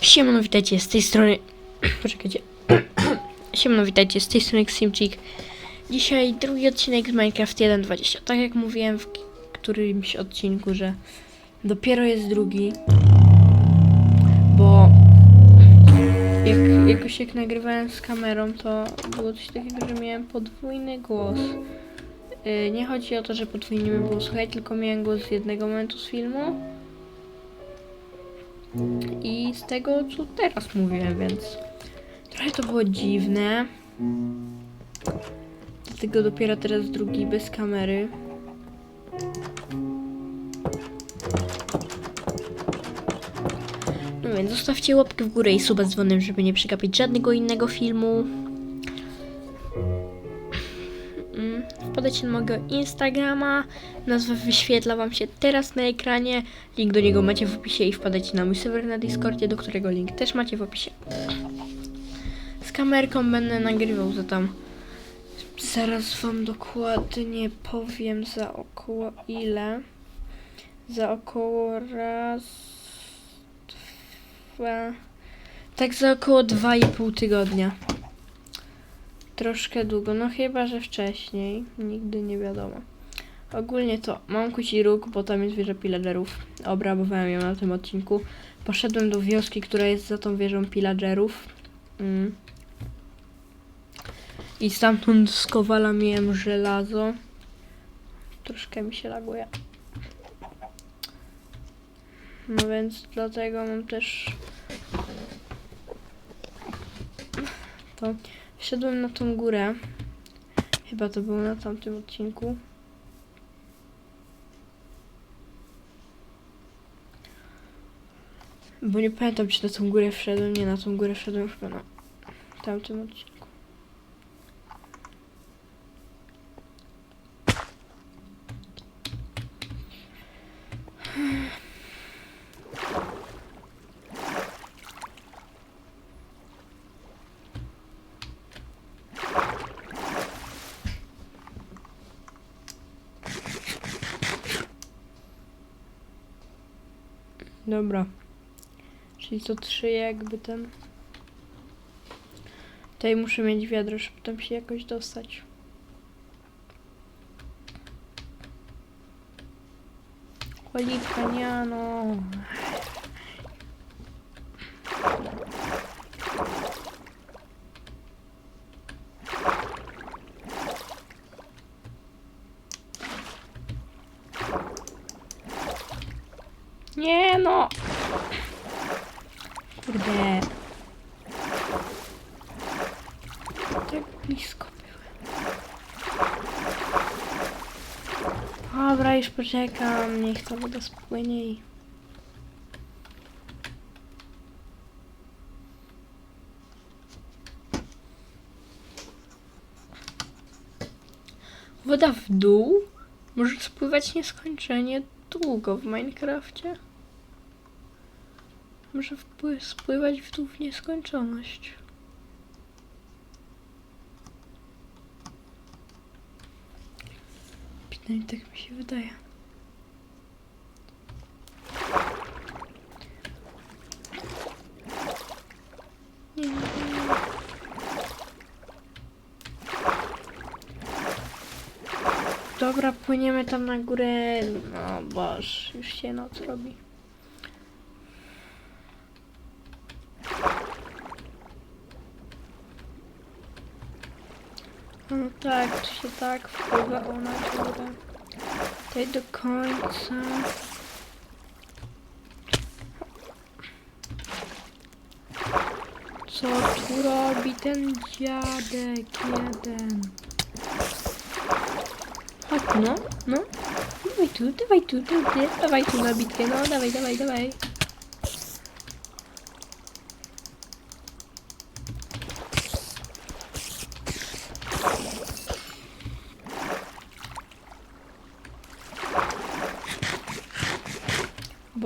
Siemano, witajcie z tej strony... Poczekajcie. Siemano, witajcie z tej strony Ximchik. Dzisiaj drugi odcinek z Minecraft 1.20. Tak jak mówiłem w którymś odcinku, że dopiero jest drugi. Bo jak, jakoś jak nagrywałem z kamerą, to było coś takiego, że miałem podwójny głos. Yy, nie chodzi o to, że podwójnie mi było słychać, tylko miałem głos z jednego momentu z filmu i z tego, co teraz mówiłem, więc trochę to było dziwne. Dlatego dopiero teraz drugi bez kamery. No więc zostawcie łapkę w górę i suba z dzwonem, żeby nie przegapić żadnego innego filmu. Wpadajcie na mojego Instagrama. Nazwa wyświetla wam się teraz na ekranie. Link do niego macie w opisie i wpadajcie na mój serwer na Discordzie, do którego link też macie w opisie. Z kamerką będę nagrywał za tam. Zaraz wam dokładnie powiem za około ile. Za około raz, dwa, tak za około 2,5 tygodnia. Troszkę długo, no chyba, że wcześniej. Nigdy nie wiadomo. Ogólnie to mam kuci róg, bo tam jest wieża pillagerów. Obrabowałem ją na tym odcinku. Poszedłem do wioski, która jest za tą wieżą pillagerów. Mm. I stamtąd z kowala miałem żelazo. Troszkę mi się laguje. No więc dlatego mam też to Wszedłem na tą górę. Chyba to było na tamtym odcinku. Bo nie pamiętam, czy na tą górę wszedłem. Nie, na tą górę wszedłem chyba na tamtym odcinku. Dobra. Czyli to trzy jakby ten. Tutaj muszę mieć wiadro, żeby tam się jakoś dostać. Oliwka, nie no. Nie no. Kurde. Tak blisko byłem. Dobra, już poczekam. Niech ta woda spłynie i... Woda w dół może spływać nieskończenie długo w Minecrafcie. Może spływać w dół w nieskończoność. Przynajmniej tak mi się wydaje. Nie, nie, nie. Dobra, płyniemy tam na górę. No boż, już się noc robi. No tak, tu się tak wpływało na górę. Tutaj do końca. Co tu robi ten dziadek jeden? Chodź, no, no. Dawaj tu, dawaj tu, tu, ty, dawaj tu na bitkę, no, dawaj, dawaj, dawaj.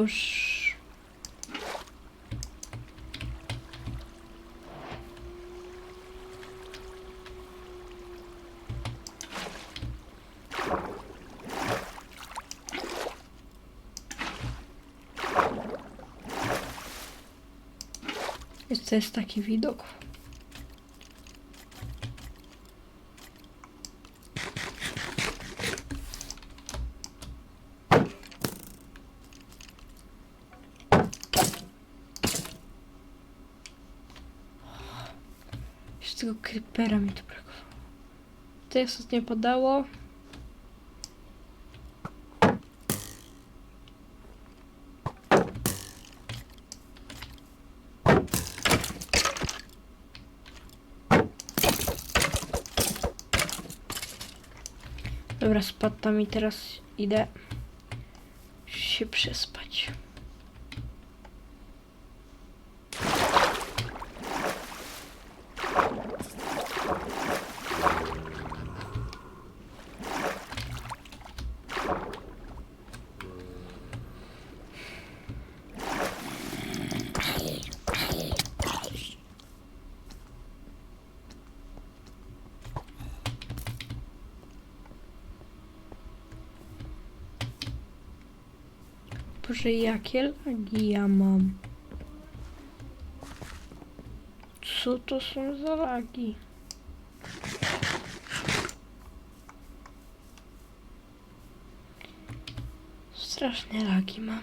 Boż... To jest taki widok. Jeszcze creepera mi brakowało. Ostatnio podało. Dobra, spadł tam i teraz idę się przespać. Boże, jakie lagi ja mam? Co to są za lagi? Straszne lagi mam.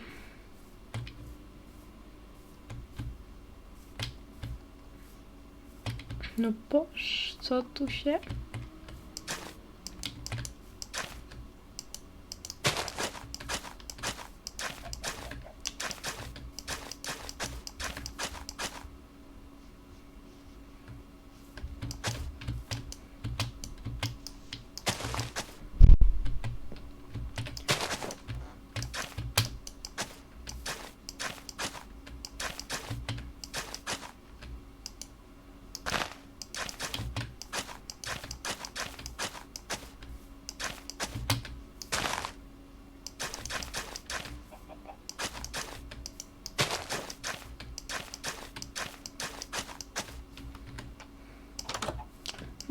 No boż, co tu się...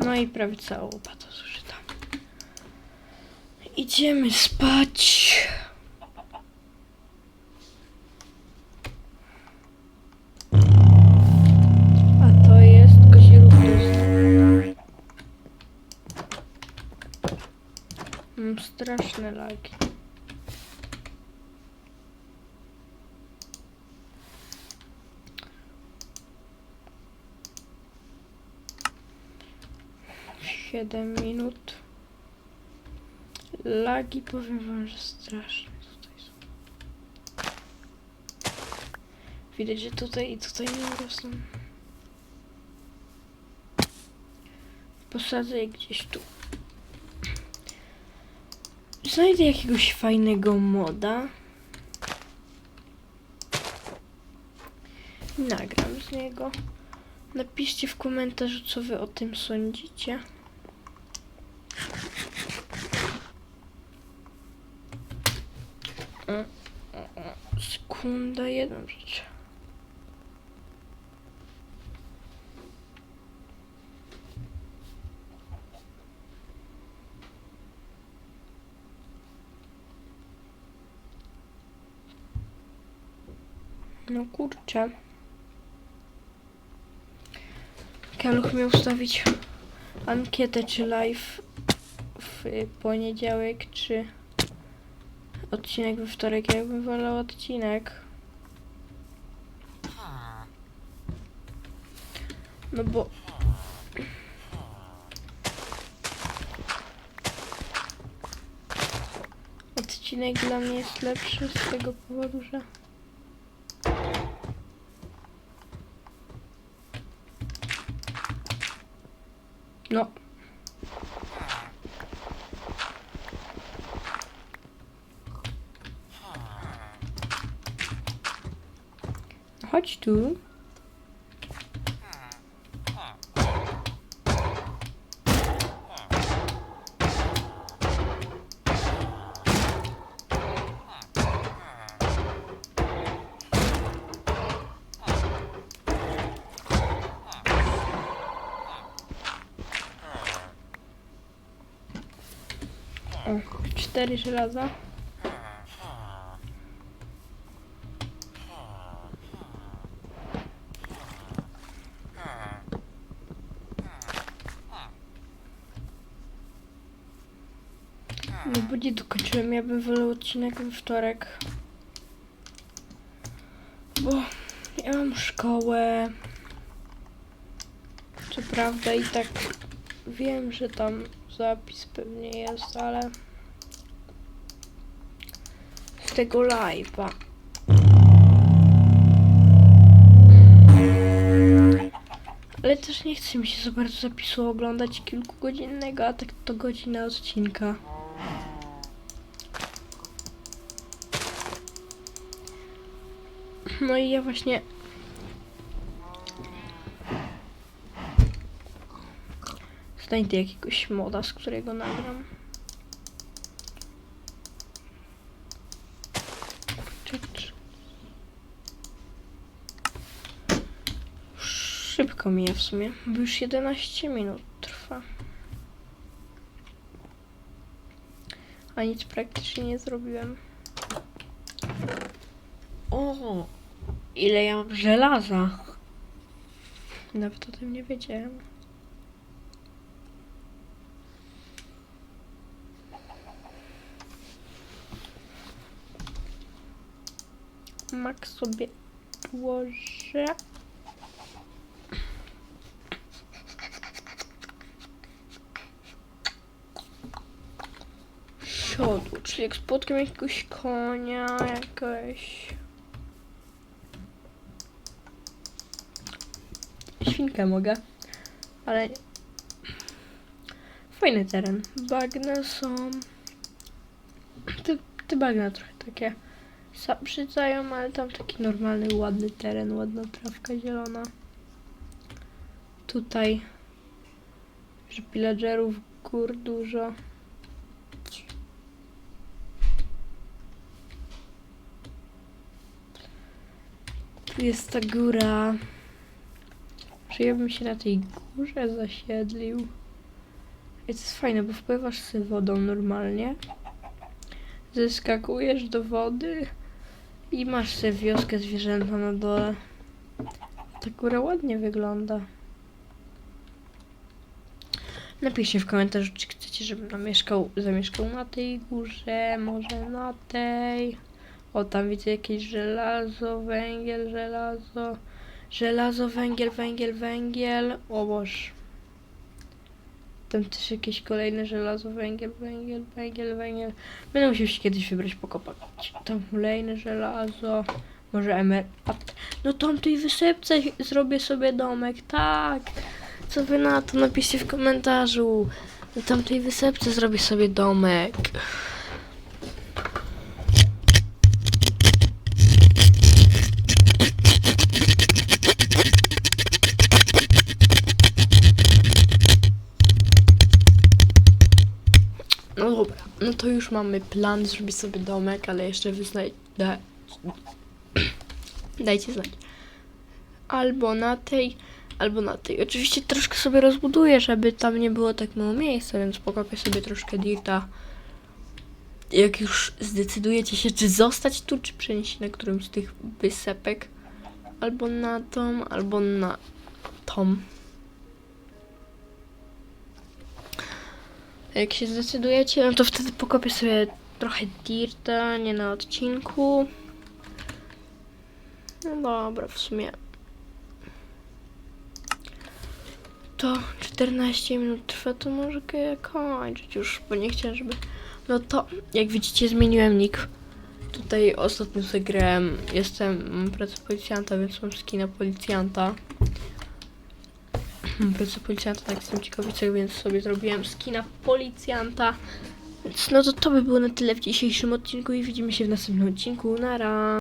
No i prawie cała łopata zużyta. Idziemy spać. A to jest kozirów Mam straszne lagi. Siedem minut. Lagi powiem wam, że straszne tutaj są. Widać, że tutaj i tutaj nie rosną. Posadzę je gdzieś tu. Znajdę jakiegoś fajnego moda. Nagram z niego. Napiszcie w komentarzu, co wy o tym sądzicie. O, o, o, Sekunda, jedna rzecz. No kurczę. Kaluch miał ustawić ankietę, czy live w poniedziałek, czy odcinek we wtorek. Ja bym wolał odcinek. No bo... Odcinek dla mnie jest lepszy z tego powodu, że... No. Chodź tu. O, cztery żelaza. Bo nie dokończyłem, ja bym wolał odcinek we wtorek. Bo ja mam szkołę. Co prawda i tak wiem, że tam zapis pewnie jest, ale z tego live'a. Ale też nie chce mi się za bardzo zapisu oglądać kilkugodzinnego, a tak to godzina odcinka. No i ja właśnie znajdę jakiegoś moda, z którego nagram. Szybko mija w sumie, bo już 11 minut trwa. A nic praktycznie nie zrobiłem. O, ile ja mam żelaza. Nawet o tym nie wiedziałem. Max sobie położę. Siodło, czyli jak spotkam jakiegoś konia, jakaś... Świnkę mogę, ale... Fajny teren. Bagna są... Te, te bagna trochę takie zabrzydzają, ale tam taki normalny, ładny teren, ładna trawka zielona. Tutaj... Że pillagerów gór dużo. Tu jest ta góra. Że ja bym się na tej górze zasiedlił. I to jest fajne, bo wpływasz sobie wodą normalnie. Zeskakujesz do wody i masz sobie wioskę zwierzęta na dole. Ta góra ładnie wygląda. Napiszcie w komentarzu, czy chcecie, żebym zamieszkał, zamieszkał na tej górze, może na tej. O, tam widzę jakieś żelazo, węgiel, żelazo. Żelazo, węgiel, węgiel, węgiel. O Boż. Tam też jakieś kolejne żelazo, węgiel, węgiel, węgiel, węgiel. Będę musiał się kiedyś wybrać pokopać. Tam kolejne żelazo. Może emerald. No tam tej wysepce zrobię sobie domek, tak. Co wy na to? Napiszcie w komentarzu. Na tamtej wysepce zrobię sobie domek. To już mamy plan zrobić sobie domek, ale jeszcze wy znaj- da- Dajcie znać. Albo na tej, albo na tej. Oczywiście troszkę sobie rozbuduję, żeby tam nie było tak mało miejsca, więc pokopię sobie troszkę dirta. Jak już zdecydujecie się, czy zostać tu, czy przenieść na którymś z tych wysepek. Albo na tą, albo na tą. Jak się zdecydujecie, no to wtedy pokopię sobie trochę dirta, nie na odcinku. No dobra, w sumie. To 14 minut trwa, to może kończyć już, bo nie chciałem, żeby... No to, jak widzicie, zmieniłem nick. Tutaj ostatnio sobie grałem, jestem, pracę policjanta, więc mam skina policjanta. Mam pracę policjanta, tak jestem ciekawicek, więc sobie zrobiłem skina policjanta. Więc no to to by było na tyle w dzisiejszym odcinku i widzimy się w następnym odcinku. Nara!